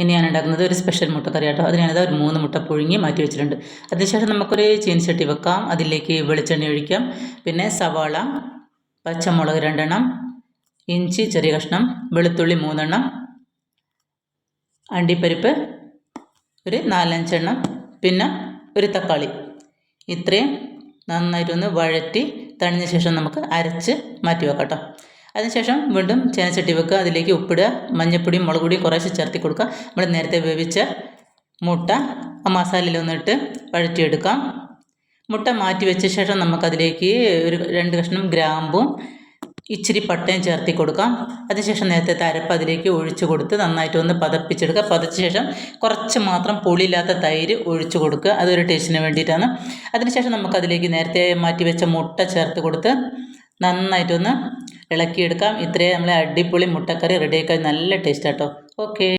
ഇനി ഞാൻ ഉണ്ടാക്കുന്നത്. ഒരു സ്പെഷ്യൽ മുട്ടക്കറി കേട്ടോ. ഞാനത് ഒരു മൂന്ന് മുട്ട പുഴുങ്ങി മാറ്റി വെച്ചിട്ടുണ്ട്. അതിനുശേഷം നമുക്കൊരു ചീനിച്ചട്ടി വെക്കാം. അതിലേക്ക് വെളിച്ചെണ്ണ ഒഴിക്കാം. പിന്നെ സവാള പച്ചമുളക് രണ്ടെണ്ണം ഇഞ്ചി ചെറിയ കഷ്ണം വെളുത്തുള്ളി മൂന്നെണ്ണം അണ്ടിപ്പരിപ്പ് ഒരു നാലഞ്ചെണ്ണം പിന്നെ ഒരു തക്കാളി. ഇത്രയും നന്നായിട്ടൊന്ന് വഴറ്റി തണിഞ്ഞ ശേഷം നമുക്ക് അരച്ച് മാറ്റി വെക്കാം കേട്ടോ. അതിനുശേഷം വീണ്ടും ചേനച്ചട്ടി വെക്കുക. അതിലേക്ക് ഉപ്പിടുക. മഞ്ഞൾപ്പൊടിയും മുളക് പൊടിയും കുറേശ്ശെ ചേർത്തി കൊടുക്കുക. നമ്മൾ നേരത്തെ വേവിച്ച മുട്ട ആ മസാലയിലൊന്നിട്ട് വഴറ്റിയെടുക്കാം. മുട്ട മാറ്റി വെച്ച ശേഷം നമുക്കതിലേക്ക് ഒരു രണ്ട് കഷ്ണം ഗ്രാമ്പും ഇച്ചിരി പട്ടയും ചേർത്തി കൊടുക്കാം. അതിനുശേഷം നേരത്തെ തരപ്പ് അതിലേക്ക് ഒഴിച്ചു കൊടുത്ത് നന്നായിട്ട് ഒന്ന് പതപ്പിച്ചെടുക്കുക. പതച്ച ശേഷം കുറച്ച് മാത്രം പുളിയില്ലാത്ത തൈര് ഒഴിച്ചു കൊടുക്കുക. അതൊരു ടേസ്റ്റിന് വേണ്ടിയിട്ടാണ്. അതിനുശേഷം നമുക്കതിലേക്ക് നേരത്തെ മാറ്റി വെച്ച മുട്ട ചേർത്ത് കൊടുത്ത് നന്നായിട്ടൊന്ന് ഇളക്കിയെടുക്കാം. ഇത്രയും നമ്മളെ അടിപൊളി മുട്ടക്കറി റെഡിയാക്കാൻ നല്ല ടേസ്റ്റ് ആട്ടോ. ഓക്കെ